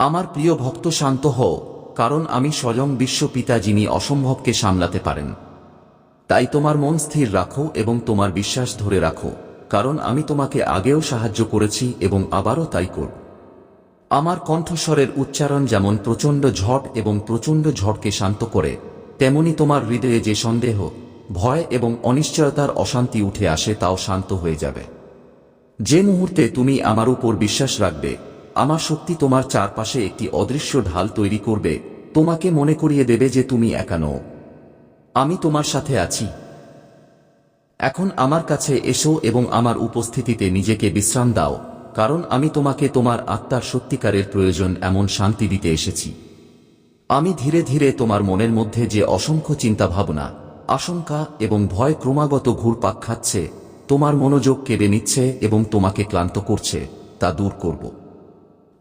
আমার প্রিয় ভক্ত শান্ত হও, কারণ আমি স্বয়ং বিশ্বপিতা যিনি অসম্ভবকে সামলাতে পারেন। তাই তোমার মন স্থির রাখো এবং তোমার বিশ্বাস ধরে রাখো, কারণ আমি তোমাকে আগেও সাহায্য করেছি এবং আবারও তাই করব। আমার কণ্ঠস্বরের উচ্চারণ যেমন প্রচণ্ড ঝড় এবং প্রচণ্ড ঝড়কে শান্ত করে, তেমনি তোমার হৃদয়ে যে সন্দেহ, ভয় এবং অনিশ্চয়তার অশান্তি উঠে আসে তাও শান্ত হয়ে যাবে। যে মুহূর্তে তুমি আমার উপর বিশ্বাস রাখবে আমার শক্তি তোমার চারপাশে একটি অদৃশ্য ঢাল তৈরি করবে, তোমাকে মনে করিয়ে দেবে যে তুমি একানো আমি তোমার সাথে আছি। এখন আমার কাছে এসো এবং আমার উপস্থিতিতে নিজেকে বিশ্রাম দাও, কারণ আমি তোমাকে তোমার আত্মার সত্যিকারের প্রয়োজন এমন শান্তি দিতে এসেছি। আমি ধীরে ধীরে তোমার মনের মধ্যে যে অসংখ্য চিন্তা ভাবনা আশঙ্কা এবং ভয় ক্রমাগত ঘুরপাক খাচ্ছে, তোমার মনোযোগ কেড়ে নিচ্ছে এবং তোমাকে ক্লান্ত করছে, তা দূর করব।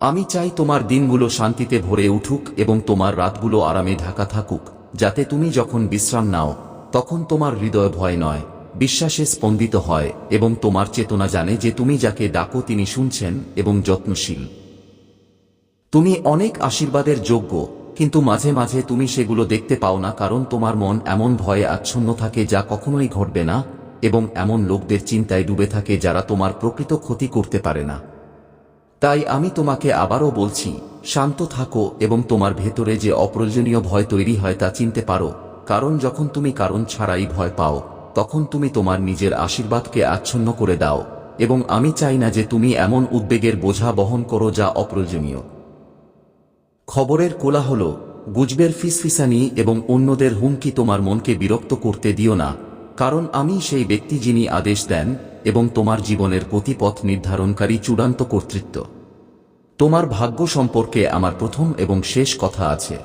আমি চাই তোমার দিনগুলো শান্তিতে ভরে উঠুক এবং তোমার রাতগুলো আরামে ঢাকা থাকুক, যাতে তুমি যখন বিশ্রাম নাও, তখন তোমার হৃদয় ভয় নয়, বিশ্বাসে স্পন্দিত হয় এবং তোমার চেতনা জানে যে তুমি যাকে ডাকো তিনি শুনছেন এবং যত্নশীল। তুমি অনেক আশীর্বাদের যোগ্য, কিন্তু মাঝে মাঝে তুমি সেগুলো দেখতে পাও না কারণ তোমার মন এমন ভয়ে আচ্ছন্ন থাকে যা কখনোই ঘটবে না এবং এমন লোকদের চিন্তায় ডুবে থাকে যারা তোমার প্রকৃত ক্ষতি করতে পারে না। তাই আমি তোমাকে আবারও বলছি, শান্ত থাকো এবং তোমার ভেতরে যে অপ্রয়োজনীয় ভয় তৈরি হয় তা চিনতে পারো। কারণ যখন তুমি কারণ ছাড়াই ভয় পাও, তখন তুমি তোমার নিজের আশীর্বাদকে আচ্ছন্ন করে দাও। এবং আমি চাই না যে তুমি এমন উদ্বেগের বোঝা বহন করো যা অপ্রয়োজনীয়। খবরের কোলাহল, গুজবের ফিসফিসানি এবং অন্যদের হুমকি তোমার মনকে বিরক্ত করতে দিও না। কারণ আমি সেই ব্যক্তি যিনি আদেশ দেন এবং তোমার জীবনের গতিপথ নির্ধারণকারী চূড়ান্ত কর্তৃত্ব। তোমার ভাগ্য সম্পর্কে আমার প্রথম এবং শেষ কথা আছে।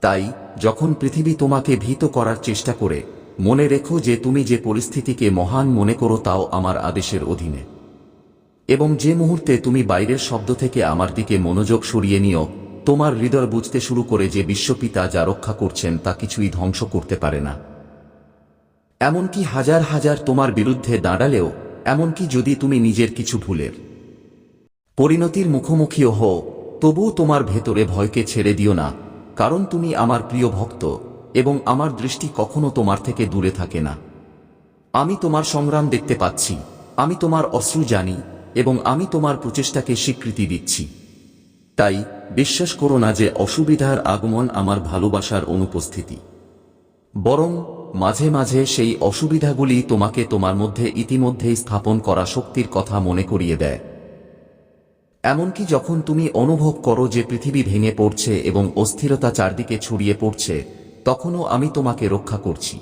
তাই, যখন পৃথিবী তোমাকে ভীত করার চেষ্টা করে, মনে রেখো যে তুমি যে পরিস্থিতিকে মহান মনে করো তাও আমার আদেশের অধীনে। এবং যে মুহূর্তে তুমি বাইরের শব্দ থেকে আমার দিকে মনোযোগ সরিয়ে নিও, তোমার হৃদয় বুঝতে শুরু করে যে বিশ্বপিতা যা রক্ষা করছেন তা কিছুই ধ্বংস করতে পারে না। এমনকি হাজার হাজার তোমার বিরুদ্ধে দাঁড়ালেও, এমনকি যদি তুমি নিজের কিছু ভুলের পরিণতির মুখোমুখিও হও তবুও তোমার ভেতরে ভয়কে ছেড়ে দিও না, কারণ তুমি আমার প্রিয় ভক্ত, এবং আমার দৃষ্টি কখনো তোমার থেকে দূরে থাকে না। আমি তোমার সংগ্রাম দেখতে পাচ্ছি, আমি তোমার অশ্রু জানি, এবং আমি তোমার প্রচেষ্টাকে স্বীকৃতি দিচ্ছি। তাই, বিশ্বাস করো না যে অসুবিধার আগমন আমার ভালোবাসার অনুপস্থিতি। বরং মাঝে মাঝে সেই অসুবিধাগুলি তোমাকে তোমার মধ্যে ইতিমধ্যেই স্থাপন করা শক্তির কথা মনে করিয়ে দেয়। এমনকি যখন তুমি অনুভব করো যে পৃথিবী ভেঙে পড়ছে এবং অস্থিরতা চারদিকে ছড়িয়ে পড়ছে, তখনও আমি তোমাকে রক্ষা করছি।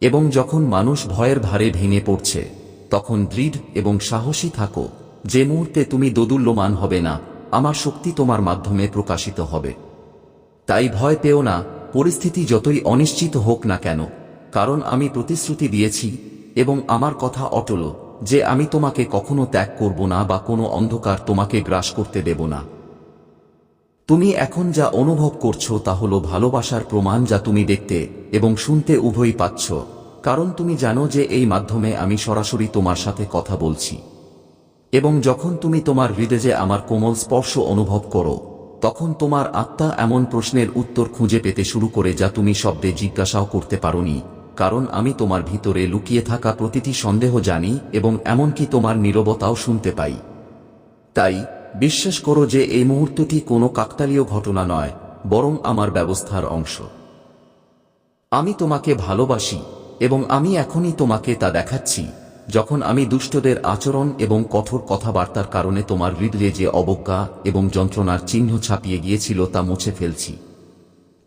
এবং যখন মানুষ ভয়ের ভারে ভেঙে পড়ছে, তখন দৃঢ় এবং সাহসী থাকো যে মুহূর্তে তুমি দোদুল্যমান হবে না, আমার শক্তি তোমার মাধ্যমে প্রকাশিত হবে। তাই ভয় পেও না পরিস্থিতি যতই অনিশ্চিত হোক না কেন, কারণ আমি প্রতিশ্রুতি দিয়েছি এবং আমার কথা অটল যে আমি তোমাকে কখনো ত্যাগ করব না বা কোনো অন্ধকার তোমাকে গ্রাস করতে দেব না। তুমি এখন যা অনুভব করছ তা হলো ভালোবাসার প্রমাণ যা তুমি দেখতে এবং শুনতে উভয়ই পাচ্ছ, কারণ তুমি জানো যে এই মাধ্যমে আমি সরাসরি তোমার সাথে কথা বলছি। এবং যখন তুমি তোমার হৃদয়ে আমার কোমল স্পর্শ অনুভব করো তখন তোমার আত্মা এমন প্রশ্নের উত্তর খুঁজে পেতে শুরু করে যা তুমি শব্দে জিজ্ঞাসাও করতে পারোনি, কারণ আমি তোমার ভিতরে লুকিয়ে থাকা প্রতিটি সন্দেহ জানি এবং এমনকি তোমার নীরবতাও শুনতে পাই। তাই, বিশ্বাস করো যে এই মুহূর্তটি কোনো কাকতালীয় ঘটনা নয়, বরং আমার ব্যবস্থার অংশ। আমি তোমাকে ভালোবাসি এবং আমি এখনই তোমাকে তা দেখাচ্ছি। যখন আমি দুষ্টদের আচরণ এবং কঠোর কথাবার্তার কারণে তোমার হৃদয়ে যে অবজ্ঞা এবং যন্ত্রণার চিহ্ন ছাপিয়ে গিয়েছিল তা মুছে ফেলছি।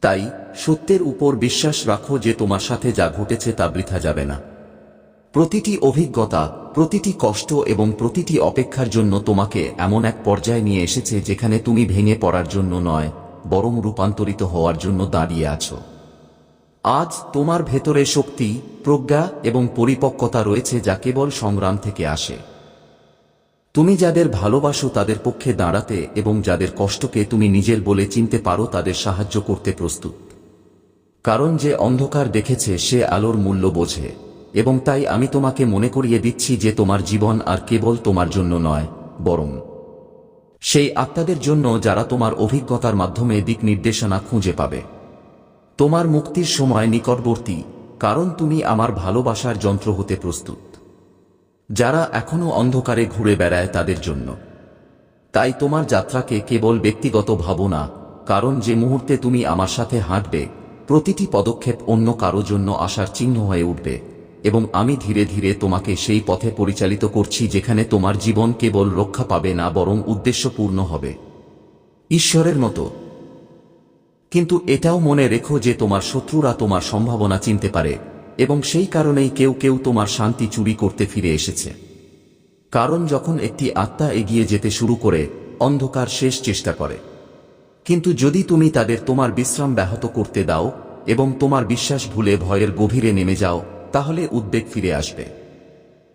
তাই সত্যের উপর বিশ্বাস রাখো যে তোমার সাথে যা ঘটেছে তা বৃথা যাবে না। প্রতিটি অভিজ্ঞতা, প্রতিটি কষ্ট এবং প্রতিটি অপেক্ষার জন্য তোমাকে এমন এক পর্যায়ে নিয়ে এসেছে যেখানে তুমি ভেঙে পড়ার জন্য নয়, বরং রূপান্তরিত হওয়ার জন্য দাঁড়িয়ে আছো। আজ তোমার ভেতরে শক্তি, প্রজ্ঞা এবং পরিপক্কতা রয়েছে যা কেবল সংগ্রাম থেকে আসে। তুমি যাদের ভালোবাসো তাদের পক্ষে দাঁড়াতে এবং যাদের কষ্টকে তুমি নিজের বলে চিনতে পারো তাদের সাহায্য করতে প্রস্তুত। কারণ যে অন্ধকার দেখেছে সে আলোর মূল্য বোঝে, এবং তাই আমি তোমাকে মনে করিয়ে দিচ্ছি যে তোমার জীবন আর কেবল তোমার জন্য নয়, বরং সেই আত্মাদের জন্য যারা তোমার অভিজ্ঞতার মাধ্যমে দিক নির্দেশনা খুঁজে পাবে। তোমার মুক্তির সময় নিকটবর্তী, কারণ তুমি আমার ভালোবাসার যন্ত্র হতে প্রস্তুত। যারা এখনও অন্ধকারে ঘুরে বেড়ায় তাদের জন্য। তাই তোমার যাত্রাকে কেবল ব্যক্তিগত ভাবো না, কারণ যে মুহূর্তে তুমি আমার সাথে হাঁটবে, প্রতিটি পদক্ষেপ অন্য কারও জন্য আসার চিহ্ন হয়ে উঠবে, এবং আমি ধীরে ধীরে তোমাকে সেই পথে পরিচালিত করছি যেখানে তোমার জীবন কেবল রক্ষা পাবে না, বরং উদ্দেশ্যপূর্ণ হবে। ঈশ্বরের মতো কিন্তু এটাও মনে রেখো যে তোমার শত্রুরা তোমার সম্ভাবনা চিনতে পারে, এবং সেই কারণেই কেউ কেউ তোমার শান্তি চুরি করতে ফিরে এসেছে। কারণ যখন একটি আত্মা এগিয়ে যেতে শুরু করে, অন্ধকার শেষ চেষ্টা করে। কিন্তু যদি তুমি তাদের তোমার বিশ্রাম ব্যাহত করতে দাও, এবং তোমার বিশ্বাস ভুলে ভয়ের গভীরে নেমে যাও, তাহলে উদ্বেগ ফিরে আসবে।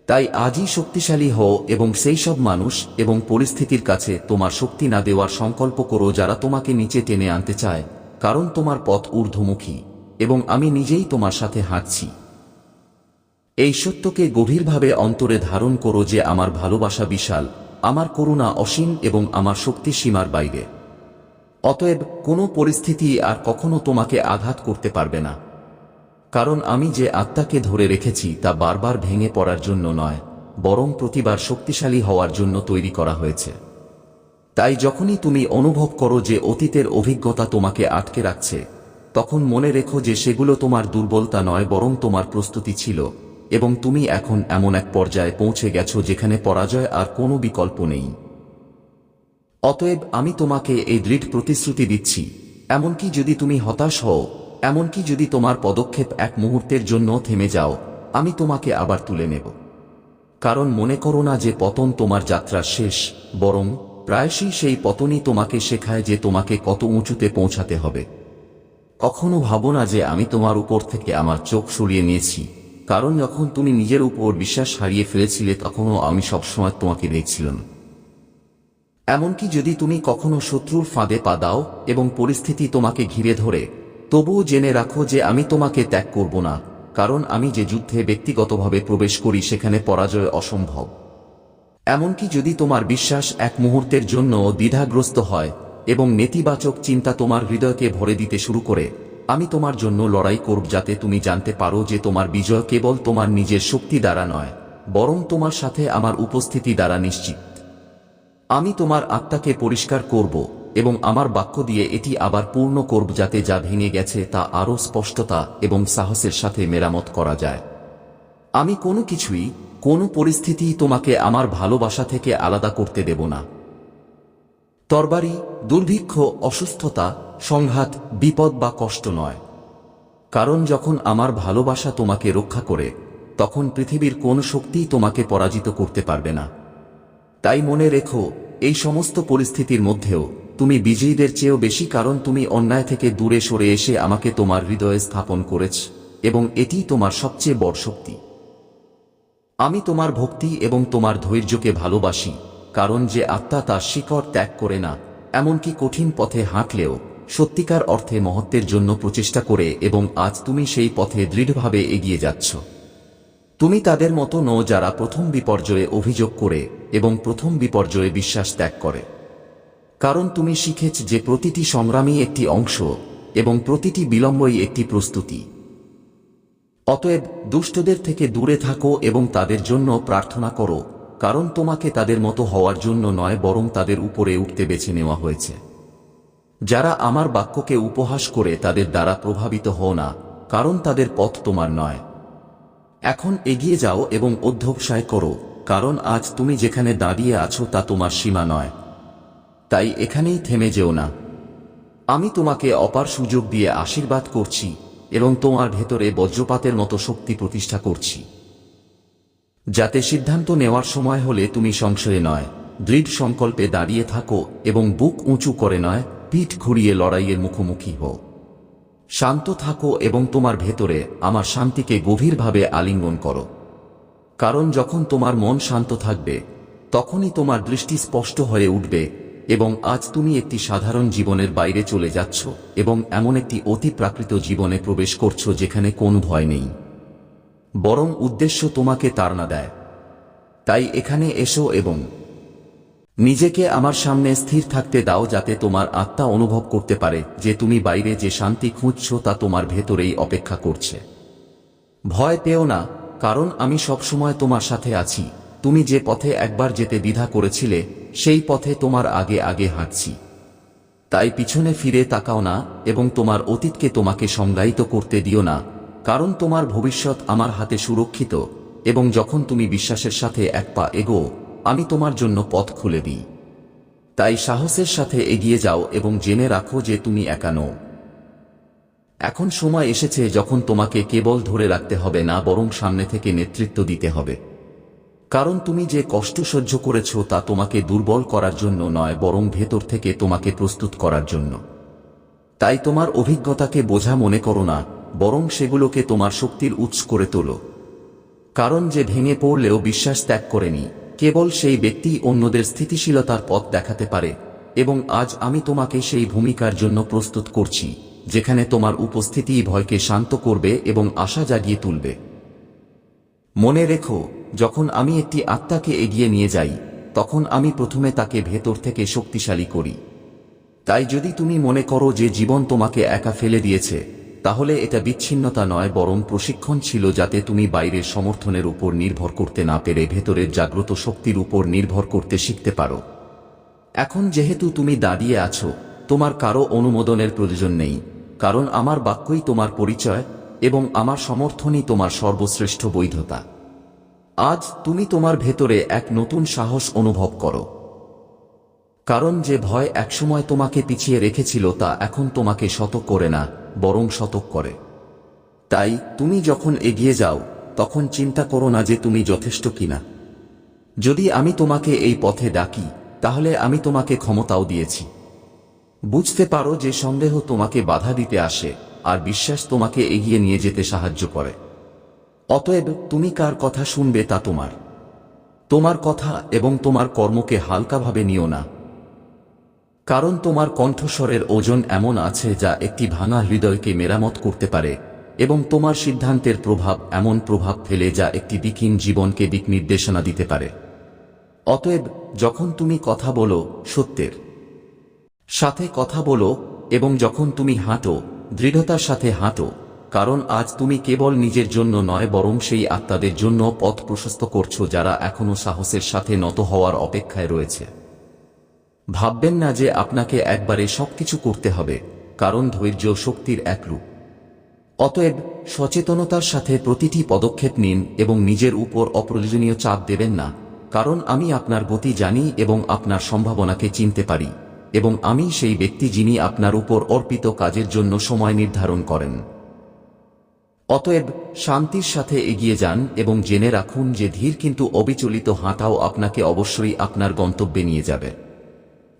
তাই আজই শক্তিশালী হও এবং সেই সব মানুষ এবং পরিস্থিতির কাছে তোমার শক্তি না দেওয়ার সংকল্প করো যারা তোমাকে নিচে টেনে আনতে চায়। কারণ তোমার পথ ঊর্ধ্বমুখী, এবং আমি নিজেই তোমার সাথে হাঁটছি। এই সত্যকে গভীরভাবে অন্তরে ধারণ করো যে আমার ভালোবাসা বিশাল, আমার করুণা অসীম এবং আমার শক্তি সীমার বাইরে। অতএব কোনো পরিস্থিতি আর কখনো তোমাকে আঘাত করতে পারবে না। কারণ আমি যে আত্মাকে ধরে রেখেছি তা বারবার ভেঙে পড়ার জন্য নয়, বরং প্রতিবার শক্তিশালী হওয়ার জন্য তৈরি করা হয়েছে। তাই যখনই তুমি অনুভব করো যে অতীতের অভিজ্ঞতা তোমাকে আটকে রাখছে, তখন মনে রেখো যে সেগুলো তোমার দুর্বলতা নয়, বরং তোমার প্রস্তুতি ছিল, এবং তুমি এখন এমন এক পর্যায়ে পৌঁছে গেছো যেখানে পরাজয় আর কোনো বিকল্প নেই। অতএব আমি তোমাকে এই দৃঢ় প্রতিশ্রুতি দিচ্ছি, এমনকি যদি তুমি হতাশ হও, এমনকি যদি তোমার পদক্ষেপ এক মুহূর্তের জন্য থেমে যাও, আমি তোমাকে আবার তুলে নেব। কারণ মনে করো না যে পতন তোমার যাত্রার শেষ, বরং প্রায়শই সেই পতনই তোমাকে শেখায় যে তোমাকে কত উঁচুতে পৌঁছাতে হবে। কখনো ভাবো না যে আমি তোমার উপর থেকে আমার চোখ সরিয়ে নিয়েছি। কারণ যখন তুমি নিজের উপর বিশ্বাস হারিয়ে ফেলেছিলে, তখনও আমি সবসময় তোমাকে দেখছিলাম। এমনকি যদি তুমি কখনো শত্রুর ফাঁদে পা দাও এবং পরিস্থিতি তোমাকে ঘিরে ধরে, তবুও জেনে রাখো যে আমি তোমাকে ত্যাগ করব না। কারণ আমি যে যুদ্ধে ব্যক্তিগতভাবে প্রবেশ করি, সেখানে পরাজয় অসম্ভব। এমনকি যদি তোমার বিশ্বাস এক মুহূর্তের জন্য দ্বিধাগ্রস্ত হয় এবং নেতিবাচক চিন্তা তোমার হৃদয়কে ভরে দিতে শুরু করে, আমি তোমার জন্য লড়াই করব যাতে তুমি জানতে পারো যে তোমার বিজয় কেবল তোমার নিজের শক্তি দ্বারা নয়, বরং তোমার সাথে আমার উপস্থিতি দ্বারা নিশ্চিত। আমি তোমার আত্মাকে পরিষ্কার করব এবং আমার বাক্য দিয়ে এটি আবার পূর্ণ করব যাতে যা ভেঙে গেছে তা আরও স্পষ্টতা এবং সাহসের সাথে মেরামত করা যায়। আমি কোনো কিছুই কোনো পরিস্থিতি তোমাকে আমার ভালোবাসা থেকে আলাদা করতে দেব না। তরবারি, দুর্ভিক্ষ, অসুস্থতা, সংঘাত, বিপদ বা কষ্ট নয়। কারণ যখন আমার ভালোবাসা তোমাকে রক্ষা করে, তখন পৃথিবীর কোন শক্তিই তোমাকে পরাজিত করতে পারবে না। তাই মনে রেখো, এই সমস্ত পরিস্থিতির মধ্যেও তুমি বিজয়ীদের চেয়েও বেশি কারণ তুমি অন্যায় থেকে দূরে সরে এসে আমাকে তোমার হৃদয়ে স্থাপন করেছ এবং এটিই তোমার সবচেয়ে বড় শক্তি। আমি তোমার ভক্তি এবং তোমার ধৈর্যকে ভালোবাসি, কারণ যে আত্মা তার শিকড় ত্যাগ করে না, এমনকি কঠিন পথে হাঁটলেও সত্যিকার অর্থে মহত্বের জন্য প্রচেষ্টা করে এবং আজ তুমি সেই পথে দৃঢ়ভাবে এগিয়ে যাচ্ছ। তুমি তাদের মতো নও যারা প্রথম বিপর্যয়ে অভিযোগ করে এবং প্রথম বিপর্যয়ে বিশ্বাস ত্যাগ করে। কারণ তুমি শিখেছ যে প্রতিটি সংগ্রামই একটি অংশ এবং প্রতিটি বিলম্বই একটি প্রস্তুতি। অতএব দুষ্টদের থেকে দূরে থাকো এবং তাদের জন্য প্রার্থনা করো, কারণ তোমাকে তাদের মতো হওয়ার জন্য নয় বরং তাদের উপরে উঠতে বেছে নেওয়া হয়েছে। যারা আমার বাক্যকে উপহাস করে তাদের দ্বারা প্রভাবিত হও না, কারণ তাদের পথ তোমার নয়। এখন এগিয়ে যাও এবং অধ্যবসায় করো, কারণ আজ তুমি যেখানে দাঁড়িয়ে আছো তা তোমার সীমা নয়। তাই এখানেই থেমে যেও না। আমি তোমাকে অপার সুযোগ দিয়ে আশীর্বাদ করছি এবং তোমার ভেতরে বজ্রপাতের মতো শক্তি প্রতিষ্ঠা করছি। যাতে সিদ্ধান্ত নেওয়ার সময় হলে তুমি সংশয়ে নয়, দৃঢ় সংকল্পে দাঁড়িয়ে থাকো এবং বুক উঁচু করে নয়, পিঠ ঘুরিয়ে লড়াইয়ের মুখোমুখি হও। শান্ত থাকো এবং তোমার ভেতরে আমার শান্তিকে গভীরভাবে আলিঙ্গন করো। কারণ যখন তোমার মন শান্ত থাকবে, তখনই তোমার দৃষ্টি স্পষ্ট হয়ে উঠবে এবং আজ তুমি একটি সাধারণ জীবনের বাইরে চলে যাচ্ছ এবং এমন একটি অতি প্রাকৃত জীবনে প্রবেশ করছ যেখানে কোন ভয় নেই। বরং উদ্দেশ্য তোমাকে তাড়না দেয়। তাই এখানে এসো এবং নিজেকে আমার সামনে স্থির থাকতে দাও যাতে তোমার আত্মা অনুভব করতে পারে যে তুমি বাইরে যে শান্তি খুঁজছ তা তোমার ভেতরেই অপেক্ষা করছে। ভয় পেও না, কারণ আমি সবসময় তোমার সাথে আছি। তুমি যে পথে একবার যেতে দ্বিধা করেছিলে, সেই পথে তোমার আগে আগে হাঁটছি। তাই পিছনে ফিরে তাকাও না এবং তোমার অতীতকে তোমাকে সংজ্ঞায়িত করতে দিও না, কারণ তোমার ভবিষ্যৎ আমার হাতে সুরক্ষিত, এবং যখন তুমি বিশ্বাসের সাথে এক পা এগো, আমি তোমার জন্য পথ খুলে দিই। তাই সাহসের সাথে এগিয়ে যাও এবং জেনে রাখো যে তুমি একা নও। এখন সময় এসেছে যখন তোমাকে কেবল ধরে রাখতে হবে না, বরং সামনে থেকে নেতৃত্ব দিতে হবে। কারণ তুমি যে কষ্ট সহ্য করেছ তা তোমাকে দুর্বল করার জন্য নয়, বরং ভেতর থেকে তোমাকে প্রস্তুত করার জন্য। তাই তোমার অভিজ্ঞতাকে বোঝা মনে করো না, বরং সেগুলোকে তোমার শক্তির উৎস করে তোলো। কারণ যে ভেঙে পড়লেও বিশ্বাস ত্যাগ করেনি, কেবল সেই ব্যক্তি অন্যদের স্থিতিশীলতার পথ দেখাতে পারে, এবং আজ আমি তোমাকে সেই ভূমিকার জন্য প্রস্তুত করছি, যেখানে তোমার উপস্থিতি ভয়কে শান্ত করবে এবং আশা জাগিয়ে তুলবে। মনে রেখো, যখন আমি একটি আত্মাকে এগিয়ে নিয়ে যাই, তখন আমি প্রথমে তাকে ভেতর থেকে শক্তিশালী করি। তাই যদি তুমি মনে করো যে জীবন তোমাকে একা ফেলে দিয়েছে, তাহলে এটা বিচ্ছিন্নতা নয়, বরং প্রশিক্ষণ ছিল যাতে তুমি বাইরের সমর্থনের উপর নির্ভর করতে না পেরে ভেতরের জাগ্রত শক্তির উপর নির্ভর করতে শিখতে পারো। এখন যেহেতু তুমি দাঁড়িয়ে আছো, তোমার কারও অনুমোদনের প্রয়োজন নেই, কারণ আমার বাক্যই তোমার পরিচয় এবং আমার সমর্থনই তোমার সর্বশ্রেষ্ঠ বৈধতা। আজ তুমি তোমার ভেতরে এক নতুন সাহস অনুভব করো। কারণ যে ভয় একসময় তোমাকে পিছিয়ে রেখেছিল তা এখন তোমাকে শতক করে না, বরং শতক করে। তাই তুমি যখন এগিয়ে যাও, তখন চিন্তা করো না যে তুমি যথেষ্ট কিনা। যদি আমি তোমাকে এই পথে ডাকি, তাহলে আমি তোমাকে ক্ষমতাও দিয়েছি। বুঝতে পারো যে সন্দেহ তোমাকে বাধা দিতে আসে। আর বিশ্বাস তোমাকে এগিয়ে নিয়ে যেতে সাহায্য করে। অতএব তুমি কার কথা শুনবে তা তোমার। তোমার কথা এবং তোমার কর্মকে হালকাভাবে নিও না। কারণ তোমার কণ্ঠস্বরের ওজন এমন আছে যা একটি ভাঙা হৃদয়কে মেরামত করতে পারে এবং তোমার সিদ্ধান্তের প্রভাব এমন প্রভাব ফেলে যা একটি দিকহীন জীবনকে দিক নির্দেশনা দিতে পারে। অতএব যখন তুমি কথা বলো সত্যের। সাথে কথা বলো এবং যখন তুমি হাঁটো দৃঢ়তার সাথে হাঁটো, কারণ আজ তুমি কেবল নিজের জন্য নয়, বরং সেই আত্মাদের জন্য পথ প্রশস্ত করছ যারা এখনও সাহসের সাথে নত হওয়ার অপেক্ষায় রয়েছে। ভাববেন না যে আপনাকে একবারে সবকিছু করতে হবে, কারণ ধৈর্য শক্তির এক রূপ। অতএব সচেতনতার সাথে প্রতিটি পদক্ষেপ নিন এবং নিজের উপর অপ্রয়োজনীয় চাপ দেবেন না, কারণ আমি আপনার গতি জানি এবং আপনার সম্ভাবনাকে চিনতে পারি। এবং আমি সেই ব্যক্তি যিনি আপনার উপর অর্পিত কাজের জন্য সময় নির্ধারণ করেন। অতএব, শান্তির সাথে এগিয়ে যান এবং জেনে রাখুন যে ধীর কিন্তু অবিচলিত হাঁটাও আপনাকে অবশ্যই আপনার গন্তব্যে নিয়ে যাবে।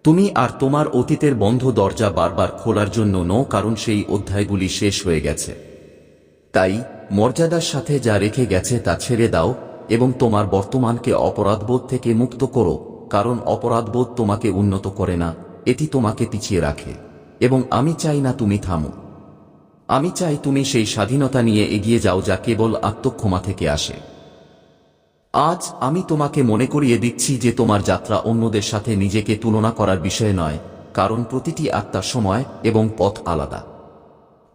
তুমি আর তোমার অতীতের বন্ধ দরজা বারবার খোলার জন্য নো কারণ সেই অধ্যায়গুলি শেষ হয়ে গেছে। তাই, মর্যাদার সাথে যা রেখে গেছে তা ছেড়ে দাও এবং তোমার বর্তমানকে অপরাধবোধ থেকে মুক্ত করো, কারণ অপরাধবোধ তোমাকে উন্নত করে না। এটি তোমাকে পিছিয়ে রাখে, এবং আমি চাই না তুমি থামো। আমি চাই তুমি সেই স্বাধীনতা নিয়ে এগিয়ে যাও যা কেবল আত্মক্ষমা থেকে আসে। আজ আমি তোমাকে মনে করিয়ে দিচ্ছি যে তোমার যাত্রা অন্যদের সাথে নিজেকে তুলনা করার বিষয় নয়, কারণ প্রতিটি আত্মার সময় এবং পথ আলাদা।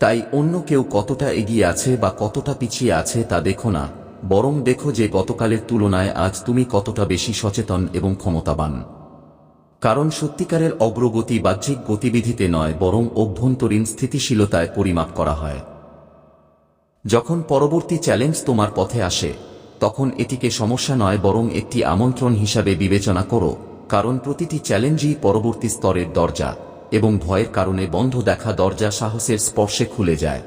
তাই অন্য কেউ কতটা এগিয়ে আছে বা কতটা পিছিয়ে আছে তা দেখো না, বরং দেখো যে গতকালের তুলনায় আজ তুমি কতটা বেশি সচেতন এবং ক্ষমতাবান। কারণ সত্যিকারের অগ্রগতি বাহ্যিক গতিবিধিতে নয়, বরং অভ্যন্তরীণ স্থিতিশীলতায় পরিমাপ করা হয়। যখন পরবর্তী চ্যালেঞ্জ তোমার পথে আসে, তখন এটিকে সমস্যা নয়, বরং একটি আমন্ত্রণ হিসাবে বিবেচনা করো, কারণ প্রতিটি চ্যালেঞ্জই পরবর্তী স্তরের দরজা, এবং ভয়ের কারণে বন্ধ দেখা দরজা সাহসের স্পর্শে খুলে যায়।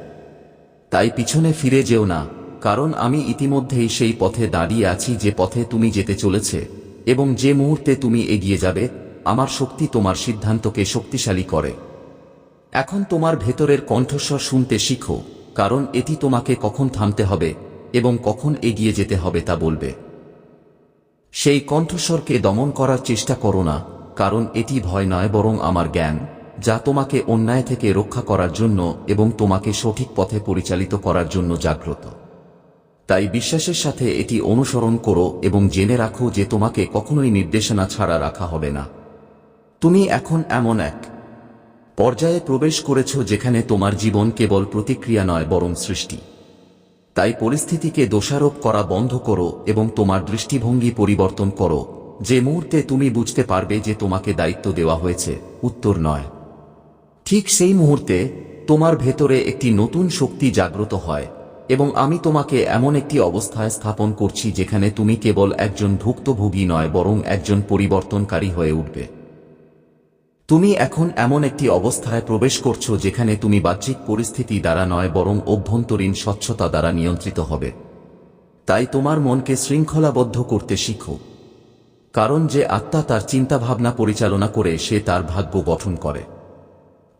তাই পিছনে ফিরে যেও না, কারণ আমি ইতিমধ্যেই সেই পথে দাঁড়িয়ে আছি যে পথে তুমি যেতে চলেছে, এবং যে মুহূর্তে তুমি এগিয়ে যাবে আমার শক্তি তোমার সিদ্ধান্তকে শক্তিশালী করে। এখন তোমার ভেতরের কণ্ঠস্বর শুনতে শিখো, কারণ এটি তোমাকে কখন থামতে হবে এবং কখন এগিয়ে যেতে হবে তা বলবে। সেই কণ্ঠস্বরকে দমন করার চেষ্টা করো না, কারণ এটি ভয় নয় বরং আমার জ্ঞান, যা তোমাকে অন্যায় থেকে রক্ষা করার জন্য এবং তোমাকে সঠিক পথে পরিচালিত করার জন্য জাগ্রত। তাই বিশ্বাসের সাথে এটি অনুসরণ করো এবং জেনে রাখো যে তোমাকে কখনোই নির্দেশনা ছাড়া রাখা হবে না। তুমি এখন এমন এক পর্যায়ে প্রবেশ করেছ যেখানে তোমার জীবন কেবল প্রতিক্রিয়া নয়, বরং সৃষ্টি। তাই পরিস্থিতিকে দোষারোপ করা বন্ধ করো এবং তোমার দৃষ্টিভঙ্গি পরিবর্তন করো। যে মুহূর্তে তুমি বুঝতে পারবে যে তোমাকে দায়িত্ব দেওয়া হয়েছে, উত্তর নয়। ঠিক সেই মুহূর্তে তোমার ভেতরে একটি নতুন শক্তি জাগ্রত হয়, এবং আমি তোমাকে এমন একটি অবস্থায় স্থাপন করছি যেখানে তুমি কেবল একজন ভুক্তভোগী নয়, বরং একজন পরিবর্তনকারী হয়ে উঠবে। তুমি এখন এমন একটি অবস্থায় প্রবেশ করছ যেখানে তুমি বাহ্যিক পরিস্থিতি দ্বারা নয়, বরং অভ্যন্তরীণ স্বচ্ছতা দ্বারা নিয়ন্ত্রিত হবে। তাই তোমার মনকে শৃঙ্খলাবদ্ধ করতে শিখো। কারণ যে আত্মা তার চিন্তাভাবনা পরিচালনা করে, সে তার ভাগ্য গঠন করে।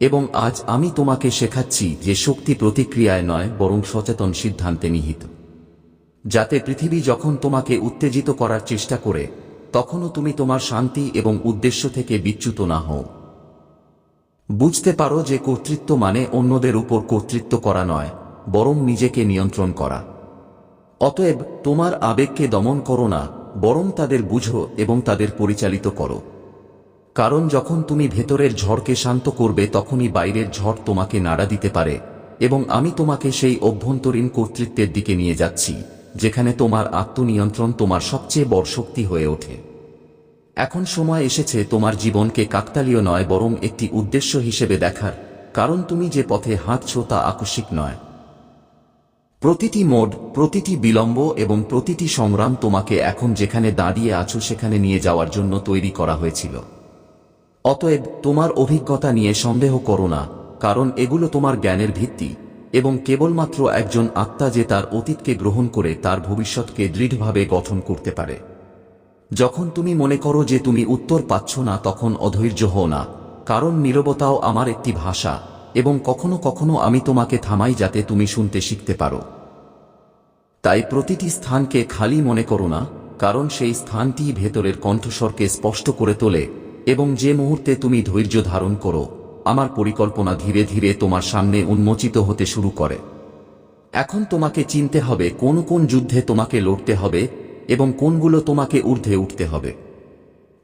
এবং আজ আমি তোমাকে শেখাচ্ছি যে শক্তি প্রতিক্রিয়ায় নয়, বরং সচেতন সিদ্ধান্তে নিহিত। যাতে পৃথিবী যখন তোমাকে উত্তেজিত করার চেষ্টা করে, তখনও তুমি তোমার শান্তি এবং উদ্দেশ্য থেকে বিচ্যুত না হও। বুঝতে পারো যে কর্তৃত্ব মানে অন্যদের উপর কর্তৃত্ব করা নয়, বরং নিজেকে নিয়ন্ত্রণ করা। অতএব তোমার আবেগকে দমন করো না, বরং তাদের বুঝো এবং তাদের পরিচালিত করো। কারণ যখন তুমি ভেতরের ঝড়কে শান্ত করবে, তখনই বাইরের ঝড় তোমাকে নাড়া দিতে পারে, এবং আমি তোমাকে সেই অভ্যন্তরীণ কর্তৃত্বের দিকে নিয়ে যাচ্ছি, যেখানে তোমার আত্মনিয়ন্ত্রণ তোমার সবচেয়ে বড় শক্তি হয়ে ওঠে। এখন সময় এসেছে তোমার জীবনকে কাকতালীয় নয়, বরং একটি উদ্দেশ্য হিসেবে দেখার, কারণ তুমি যে পথে হাঁটছ তা আকস্মিক নয়। প্রতিটি মোড, প্রতিটি বিলম্ব এবং প্রতিটি সংগ্রাম তোমাকে এখন যেখানে দাঁড়িয়ে আছো সেখানে নিয়ে যাওয়ার জন্য তৈরি করা হয়েছিল। অতএব তোমার অভিজ্ঞতা নিয়ে সন্দেহ করো না, কারণ এগুলো তোমার জ্ঞানের ভিত্তি, এবং কেবলমাত্র একজন আত্মা যে তার অতীতকে গ্রহণ করে তার ভবিষ্যৎকে দৃঢ়ভাবে গঠন করতে পারে। যখন তুমি মনে করো যে তুমি উত্তর পাচ্ছ না, তখন অধৈর্য হও না। কারণ নীরবতাও আমার একটি ভাষা, এবং কখনো কখনো আমি তোমাকে থামাই যাতে তুমি শুনতে শিখতে পারো। তাই প্রতিটি স্থানকে খালি মনে করো না, কারণ সেই স্থানটি ভেতরের কণ্ঠস্বরকে স্পষ্ট করে তোলে, এবং যে মুহূর্তে তুমি ধৈর্য ধারণ করো, আমার পরিকল্পনা ধীরে ধীরে তোমার সামনে উন্মোচিত হতে শুরু করে। এখন তোমাকে চিনতে হবে কোন কোন যুদ্ধে তোমাকে লড়তে হবে এবং কোনগুলো তোমাকে ঊর্ধ্বে উঠতে হবে।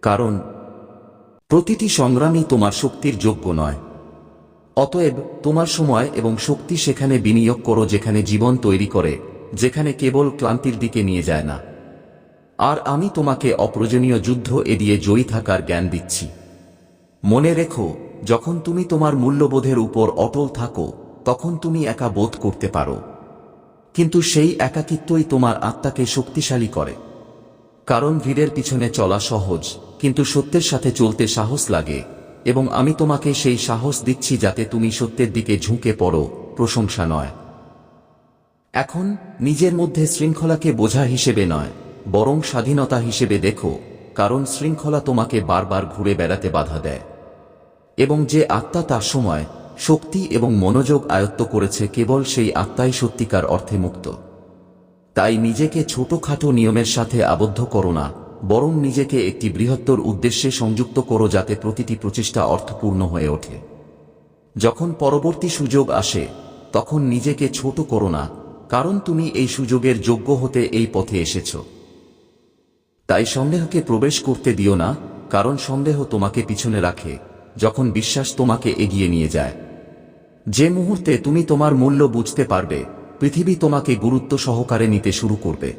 কারণ, প্রতিটি সংগ্রামই তোমার শক্তির যোগ্য নয়। অতএব, তোমার সময় এবং শক্তি সেখানে বিনিয়োগ করো যেখানে জীবন তৈরি করে, যেখানে কেবল ক্লান্তির দিকে নিয়ে যায় না। আর আমি তোমাকে অপ্রয়োজনীয় যুদ্ধ এড়িয়ে জয়ী থাকার জ্ঞান দিচ্ছি। মনে রেখো, যখন তুমি তোমার মূল্যবোধের উপর অটল থাকো, তখন তুমি একা বোধ করতে পারো। কিন্তু সেই একাকিত্বই তোমার আত্মাকে শক্তিশালী করে। কারণ ভিড়ের পিছনে চলা সহজ, কিন্তু সত্যের সাথে চলতে সাহস লাগে, এবং আমি তোমাকে সেই সাহস দিচ্ছি যাতে তুমি সত্যের দিকে ঝুঁকে পড়ো, প্রশংসা নয়। এখন, নিজের মধ্যে শৃঙ্খলাকে বোঝা হিসেবে নয়, বরং স্বাধীনতা হিসেবে দেখো, কারণ শৃঙ্খলা তোমাকে বারবার ঘুরে বেড়াতে বাধা দেয়। এবং যে আত্মা তার সময় শক্তি এবং মনোযোগ আয়ত্ত করেছে কেবল সেই আত্মাই সত্যিকার অর্থে মুক্ত। তাই নিজেকে ছোটখাটো নিয়মের সাথে আবদ্ধ করো না, বরং নিজেকে একটি বৃহত্তর উদ্দেশ্যে সংযুক্ত করো যাতে প্রতিটি প্রচেষ্টা অর্থপূর্ণ হয়ে ওঠে। যখন পরবর্তী সুযোগ আসে, তখন নিজেকে ছোট করো না, কারণ তুমি এই সুযোগের যোগ্য হতে এই পথে এসেছ। তাই সন্দেহকে প্রবেশ করতে দিও না, কারণ সন্দেহ তোমাকে পিছনে রাখে। যখন বিশ্বাস তোমাকে এগিয়ে নিয়ে যায়। যে মুহূর্তে তুমি তোমার মূল্য বুঝতে পারবে, পৃথিবী তোমাকে গুরুত্ব সহকারে নিতে শুরু করবে।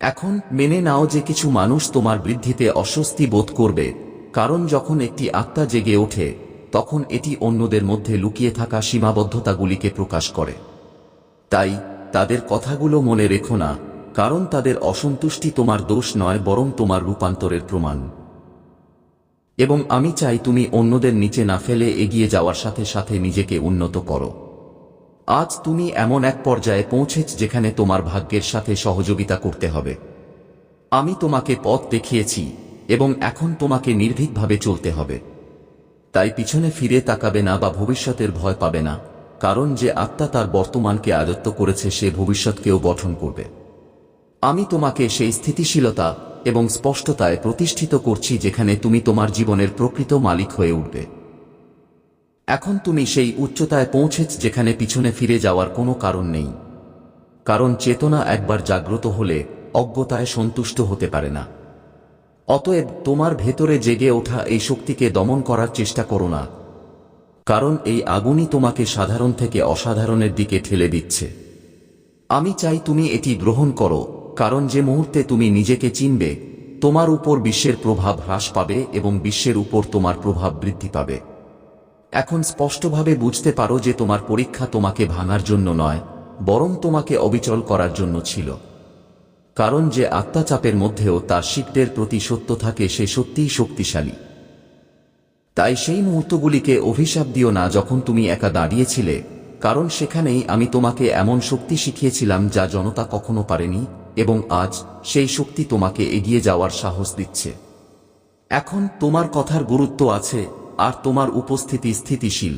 এখন মেনে নাও যে কিছু মানুষ তোমার বৃদ্ধিতে অস্বস্তি বোধ করবে, কারণ যখন একটি আত্মা জেগে ওঠে, তখন এটি অন্যদের মধ্যে লুকিয়ে থাকা সীমাবদ্ধতাগুলিকে প্রকাশ করে। তাই, তাদের কথাগুলো মনে রেখো না, কারণ তাদের অসন্তুষ্টি তোমার দোষ নয়, বরং তোমার রূপান্তরের প্রমাণ। এবং আমি চাই তুমি অন্যদের নিচে না ফেলে এগিয়ে যাওয়ার সাথে সাথে নিজেকে উন্নত করো। আজ তুমি এমন এক পর্যায়ে পৌঁছেছ যেখানে তোমার ভাগ্যের সাথে সহযোগিতা করতে হবে। আমি তোমাকে পথ দেখিয়েছি এবং এখন তোমাকে নির্ভীকভাবে চলতে হবে। তাই পিছনে ফিরে তাকাবে না বা ভবিষ্যতের ভয় পাবে না, কারণ যে আত্মা তার বর্তমানকে আয়ত্ত করেছে সে ভবিষ্যৎকেও গঠন করবে। আমি তোমাকে সেই স্থিতিশীলতা এবং স্পষ্টতায় প্রতিষ্ঠিত করছি যেখানে তুমি তোমার জীবনের প্রকৃত মালিক হয়ে উঠবে। এখন তুমি সেই উচ্চতায় পৌঁছেছ যেখানে পিছনে ফিরে যাওয়ার কোনো কারণ নেই। কারণ চেতনা একবার জাগ্রত হলে অজ্ঞতায় সন্তুষ্ট হতে পারে না। অতএব তোমার ভেতরে জেগে ওঠা এই শক্তিকে দমন করার চেষ্টা করো না। কারণ এই আগুনই তোমাকে সাধারণ থেকে অসাধারণের দিকে ঠেলে দিচ্ছে। আমি চাই তুমি এটি গ্রহণ করো। কারণ যে মুহূর্তে তুমি নিজেকে চিনবে, তোমার উপর বিশ্বের প্রভাব হ্রাস পাবে এবং বিশ্বের উপর তোমার প্রভাব বৃদ্ধি পাবে। এখন স্পষ্টভাবে বুঝতে পারো যে তোমার পরীক্ষা তোমাকে ভাঙার জন্য নয়, বরং তোমাকে অবিচল করার জন্য ছিল। কারণ যে আত্মাচাপের মধ্যেও তার শিখদের প্রতি সত্য থাকে সে সত্যিই শক্তিশালী। তাই সেই মুহূর্তগুলিকে অভিশাপ দিও না যখন তুমি একা দাঁড়িয়েছিলে, কারণ সেখানেই আমি তোমাকে এমন শক্তি শিখিয়েছিলাম যা জনতা কখনো পারেনি এবং আজ সেই শক্তি তোমাকে এগিয়ে যাওয়ার সাহস দিচ্ছে। এখন তোমার কথার গুরুত্ব আছে, আর তোমার উপস্থিতি স্থিতিশীল।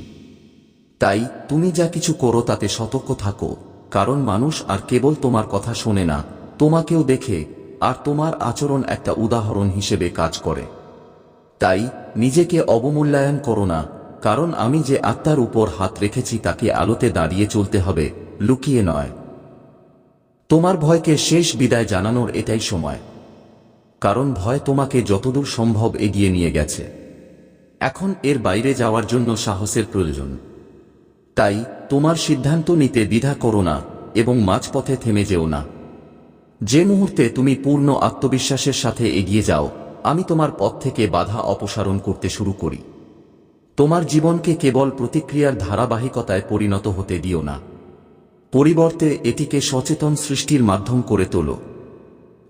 তাই তুমি যা কিছু করো তাতে সতর্ক থাকো, কারণ মানুষ আর কেবল তোমার কথা শোনে না, তোমাকেও দেখে, আর তোমার আচরণ একটা উদাহরণ হিসেবে কাজ করে। তাই নিজেকে অবমূল্যায়ন করো না, কারণ আমি যে আত্মার উপর হাত রেখেছি তাকে আলোতে দাঁড়িয়ে চলতে হবে, লুকিয়ে নয়। তোমার ভয়কে শেষ বিদায় জানানোর এটাই সময়। কারণ ভয় তোমাকে যতদূর সম্ভব এগিয়ে নিয়ে গেছে। এখন এর বাইরে যাওয়ার জন্য সাহসের প্রয়োজন। তাই, তোমার সিদ্ধান্ত নিতে দ্বিধা করো না এবং মাঝপথে থেমে যেও না। যে মুহূর্তে তুমি পূর্ণ আত্মবিশ্বাসের সাথে এগিয়ে যাও, আমি তোমার পথ থেকে বাধা অপসারণ করতে শুরু করি। তোমার জীবনকে কেবল প্রতিক্রিয়ার ধারাবাহিকতায় পরিণত হতে দিও না। পরিবর্তে এটিকে সচেতন সৃষ্টির মাধ্যম করে তোলো।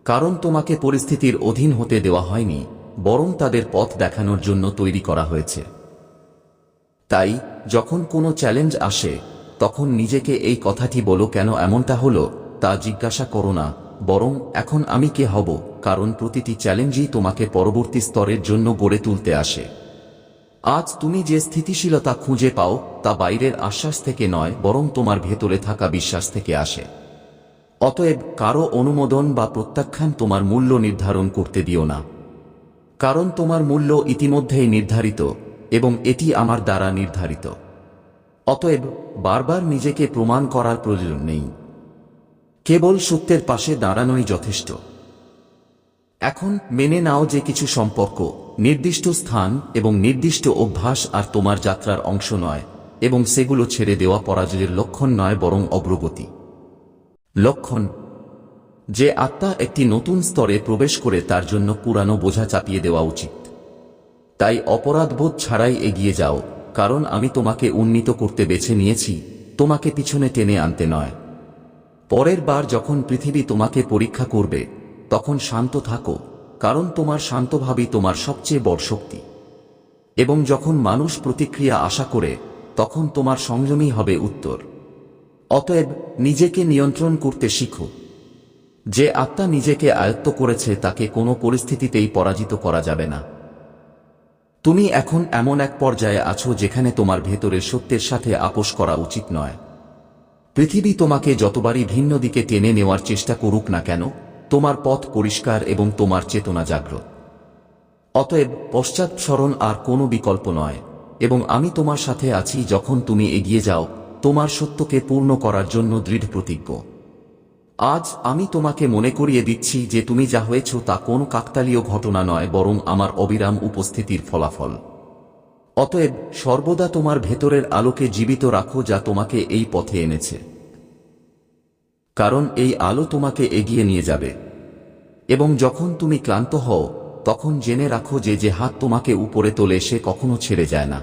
কারণ তোমাকে পরিস্থিতির অধীন হতে দেওয়া হয়নি, বরং তাদের পথ দেখানোর জন্য তৈরি করা হয়েছে। তাই, যখন কোনো চ্যালেঞ্জ আসে, তখন নিজেকে এই কথাটি বলো কেন এমনটা হলো, তা জিজ্ঞাসা করো না, বরং এখন আমি কে হব, কারণ প্রতিটি চ্যালেঞ্জই তোমাকে পরবর্তী স্তরের জন্য গড়ে তুলতে আসে। আজ তুমি যে স্থিতিশীলতা খুঁজে পাও, তা বাইরের আশ্বাস থেকে নয়, বরং তোমার ভেতরে থাকা বিশ্বাস থেকে আসে। অতএব কারও অনুমোদন বা প্রত্যাখ্যান তোমার মূল্য নির্ধারণ করতে দিও না। কারণ তোমার মূল্য ইতিমধ্যেই নির্ধারিত, এবং এটি আমার দ্বারা নির্ধারিত। অতএব বারবার নিজেকে প্রমাণ করার প্রয়োজন নেই। কেবল সত্যের পাশে দাঁড়ানোই যথেষ্ট। এখন মেনে নাও যে কিছু সম্পর্ক, নির্দিষ্ট স্থান এবং নির্দিষ্ট অভ্যাস আর তোমার যাত্রার অংশ নয়, এবং সেগুলো ছেড়ে দেওয়া পরাজয়ের লক্ষণ নয়, বরং অগ্রগতি। লক্ষণ, যে আত্মা একটি নতুন স্তরে প্রবেশ করে তার জন্য পুরানো বোঝা চাপিয়ে দেওয়া উচিত। তাই অপরাধবোধ ছাড়াই এগিয়ে যাও, কারণ আমি তোমাকে উন্নীত করতে বেছে নিয়েছি, তোমাকে পিছনে টেনে আনতে নয়। পরের বার যখন পৃথিবী তোমাকে পরীক্ষা করবে তখন শান্ত থাকো, কারণ তোমার শান্তভাবই তোমার সবচেয়ে বড় শক্তি। এবং যখন মানুষ প্রতিক্রিয়া আশা করে, তখন তোমার সংযমী হবে উত্তর। অতএব, নিজেকে নিয়ন্ত্রণ করতে শিখো। যে আত্মা নিজেকে আয়ত্ত করেছে, তাকে কোনো পরিস্থিতিতেই পরাজিত করা যাবে না। তুমি এখন এমন এক পর্যায়ে আছো যেখানে তোমার ভেতরে সত্যের সাথে আপোষ করা উচিত নয়। পৃথিবী তোমাকে যতবারই ভিন্ন দিকে টেনে নেওয়ার চেষ্টা করুক না কেন তোমার পথ পরিষ্কার এবং তোমার চেতনা জাগ্রত। অতএব পশ্চাৎসরণ আর কোনো বিকল্প নয়, এবং আমি তোমার সাথে আছি যখন তুমি এগিয়ে যাও, তোমার সত্যকে পূর্ণ করার জন্য দৃঢ় প্রতিজ্ঞ। আজ আমি তোমাকে মনে করিয়ে দিচ্ছি যে তুমি যা হয়েছ তা কোনো কাকতালীয় ঘটনা নয়, বরং আমার অবিরাম উপস্থিতির ফলাফল। অতএব সর্বদা তোমার ভেতরের আলোকে জীবিত রাখো যা তোমাকে এই পথে এনেছে। কারণ এই আলো তোমাকে এগিয়ে নিয়ে যাবে। এবং যখন তুমি ক্লান্ত হও, তখন জেনে রাখো যে যে হাত তোমাকে উপরে তোলে সে কখনো ছেড়ে যায় না।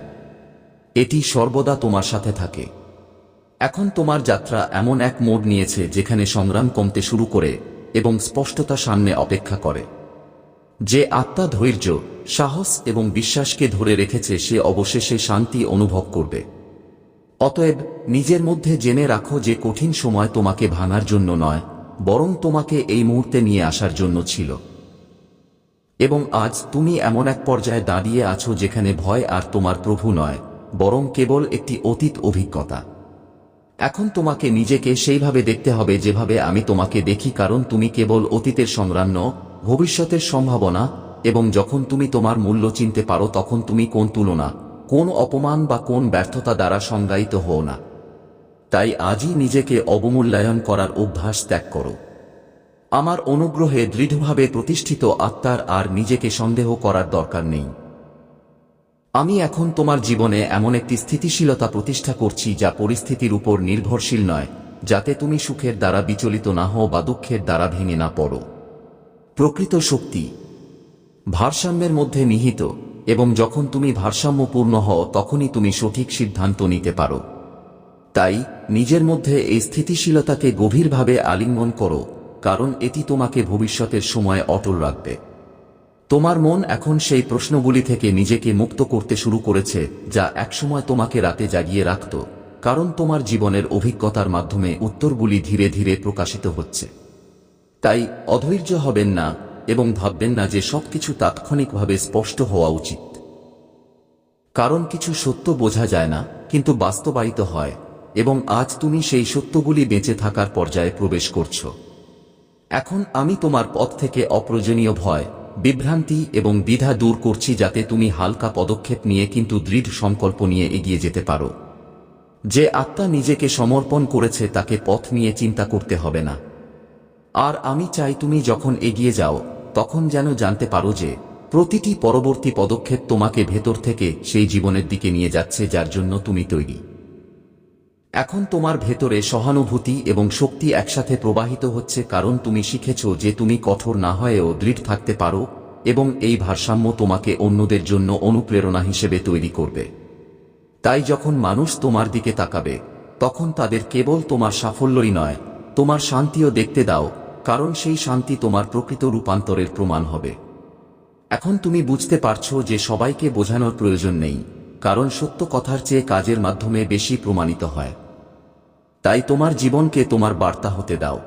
এটি সর্বদা তোমার সাথে থাকে। এখন তোমার যাত্রা এমন এক মোড় নিয়েছে যেখানে সংগ্রাম কমতে শুরু করে এবং স্পষ্টতা সামনে অপেক্ষা করে। যে আত্মা ধৈর্য, সাহস এবং বিশ্বাসকে ধরে রেখেছে সে অবশেষে শান্তি অনুভব করবে। অতএব নিজের মধ্যে জেনে রাখো যে কঠিন সময় তোমাকে ভাঙার জন্য নয় বরং তোমাকে এই মুহূর্তে নিয়ে আসার জন্য ছিল। এবং আজ তুমি এমন এক পর্যায়ে দাঁড়িয়ে আছো যেখানে ভয় আর তোমার প্রভু নয় বরং কেবল একটি অতীত অভিজ্ঞতা। এখন তোমাকে নিজেকে সেইভাবে দেখতে হবে যেভাবে আমি তোমাকে দেখি কারণ তুমি কেবল অতীতের সংগ্রাম নও, ভবিষ্যতের সম্ভাবনা এবং যখন তুমি তোমার মূল্য চিনতে পারো তখন তুমি কোন তুলনা কোন অপমান বা কোন ব্যর্থতা দ্বারা সংজ্ঞায়িত হও না। তাই আজই নিজেকে অবমূল্যায়ন করার অভ্যাস ত্যাগ করো। আমার অনুগ্রহে দৃঢ়ভাবে প্রতিষ্ঠিত আত্মার আর নিজেকে সন্দেহ করার দরকার নেই। আমি এখন তোমার জীবনে এমন একটি স্থিতিশীলতা প্রতিষ্ঠা করছি যা পরিস্থিতির উপর নির্ভরশীল নয়, যাতে তুমি সুখের দ্বারা বিচলিত না হও বা দুঃখের দ্বারা ভেঙে না পড়ো। প্রকৃত শক্তি। ভারসাম্যের মধ্যে নিহিত। এবং যখন তুমি ভারসাম্যপূর্ণ হও, তখনই তুমি সঠিক সিদ্ধান্ত নিতে পারো। তাই, নিজের মধ্যে এই স্থিতিশীলতাকে গভীরভাবে আলিঙ্গন করো, কারণ এটি তোমাকে ভবিষ্যতের সময় অটল রাখবে। তোমার মন এখন সেই প্রশ্নগুলি থেকে নিজেকে মুক্ত করতে শুরু করেছে, যা একসময় তোমাকে রাতে জাগিয়ে রাখত, কারণ তোমার জীবনের অভিজ্ঞতার মাধ্যমে উত্তরগুলি ধীরে ধীরে প্রকাশিত হচ্ছে। তাই, অধৈর্য হবেন না এবং ভাববেন না যে সবকিছু তাৎক্ষণিকভাবে স্পষ্ট হওয়া উচিত। কারণ কিছু সত্য বোঝা যায় না, কিন্তু বাস্তবায়িত হয়, এবং আজ তুমি সেই সত্যগুলি বেঁচে থাকার পর্যায়ে প্রবেশ করছ। এখন আমি তোমার পথ থেকে অপ্রয়োজনীয় ভয়, বিভ্রান্তি এবং দ্বিধা দূর করছি যাতে তুমি হালকা পদক্ষেপ নিয়ে কিন্তু দৃঢ় সংকল্প নিয়ে এগিয়ে যেতে পারো। যে আত্মা নিজেকে সমর্পণ করেছে তাকে পথ নিয়ে চিন্তা করতে হবে না। আর আমি চাই তুমি যখন এগিয়ে যাও তখন যেন জানতে পারো যে, প্রতিটি পরবর্তী পদক্ষেপ তোমাকে ভেতর থেকে সেই জীবনের দিকে নিয়ে যাচ্ছে যার জন্য তুমি তৈরি। এখন তোমার ভেতরে সহানুভূতি এবং শক্তি একসাথে প্রবাহিত হচ্ছে কারণ তুমি শিখেছ যে তুমি কঠোর না হয়েও দৃঢ় থাকতে পারো এবং এই ভারসাম্য তোমাকে অন্যদের জন্য অনুপ্রেরণা হিসেবে তৈরি করবে। তাই যখন মানুষ তোমার দিকে তাকাবে, তখন তাদের কেবল তোমার সাফল্যই নয়, তোমার শান্তিও দেখতে দাও কারণ সেই শান্তি তোমার প্রকৃত রূপান্তরের প্রমাণ হবে। এখন তুমি বুঝতে পারছ যে সবাইকে বোঝানোর প্রয়োজন নেই, কারণ সত্য কথার চেয়ে কাজের মাধ্যমে বেশি প্রমাণিত হয়। তাই তোমার জীবনকে তোমার বার্তা হতে দাও।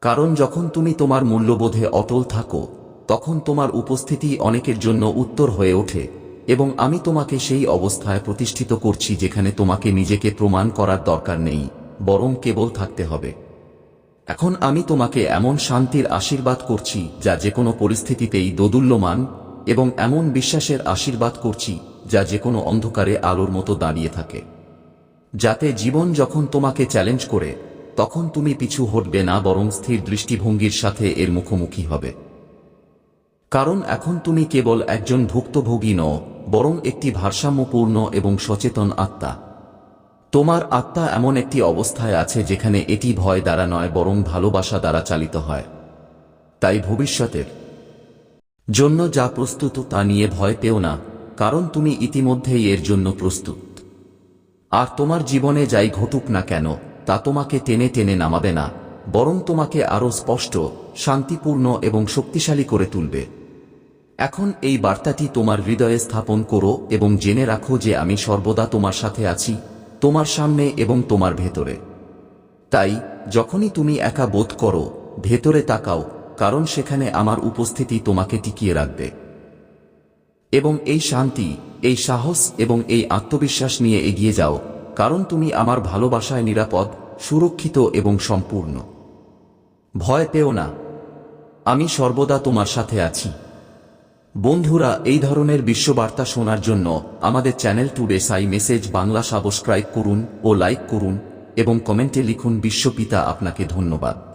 কারণ যখন তুমি তোমার মূল্যবোধে অটল থাকো, তখন তোমার উপস্থিতি অনেকের জন্য উত্তর হয়ে ওঠে, এবং আমি তোমাকে সেই অবস্থায় প্রতিষ্ঠিত করছি যেখানে তোমাকে নিজেকে প্রমাণ করার দরকার নেই, বরং কেবল থাকতে হবে। এখন আমি তোমাকে এমন শান্তির আশীর্বাদ করছি যা যে কোনো পরিস্থিতিতেই দোদুল্যমান এবং এমন বিশ্বাসের আশীর্বাদ করছি যা যে কোনো অন্ধকারে আলোর মতো দাঁড়িয়ে থাকে। যাতে জীবন যখন তোমাকে চ্যালেঞ্জ করে, তখন তুমি পিছু হটবে না বরং স্থির দৃষ্টিভঙ্গির সাথে এর মুখোমুখি হবে। কারণ এখন তুমি কেবল একজন ভুক্তভোগী নও, বরং একটি ভারসাম্যপূর্ণ এবং সচেতন আত্মা। তোমার আত্মা এমন একটি অবস্থায় আছে যেখানে এটি ভয় দ্বারা নয়, বরং ভালোবাসা দ্বারা চালিত হয়। তাই ভবিষ্যতের জন্য যা প্রস্তুত তা নিয়ে ভয় পেও না, কারণ তুমি ইতিমধ্যেই এর জন্য প্রস্তুত। আর তোমার জীবনে যাই ঘটুক না কেন, তা তোমাকে টেনে টেনে নামাবে না, বরং তোমাকে আরও স্পষ্ট, শান্তিপূর্ণ এবং শক্তিশালী করে তুলবে। এখন এই বার্তাটি তোমার হৃদয়ে স্থাপন করো এবং জেনে রাখো যে আমি সর্বদা তোমার সাথে আছি। তোমার সামনে এবং তোমার ভেতরে। তাই, যখনই তুমি একা বোধ করো, ভেতরে তাকাও, কারণ সেখানে আমার উপস্থিতি তোমাকে টিকিয়ে রাখবে। এবং এই শান্তি, এই সাহস এবং এই আত্মবিশ্বাস নিয়ে এগিয়ে যাও, কারণ তুমি আমার ভালোবাসায় নিরাপদ, সুরক্ষিত এবং সম্পূর্ণ। ভয় পেও না। আমি সর্বদা তোমার সাথে আছি। বন্ধুরা, এই ধরনের বিশ্ববার্তা শোনার জন্য আমাদের চ্যানেল টুডে সাই মেসেজ বাংলা সাবস্ক্রাইব করুন ও লাইক করুন এবং কমেন্টে লিখুন বিশ্বপিতা আপনাকে ধন্যবাদ।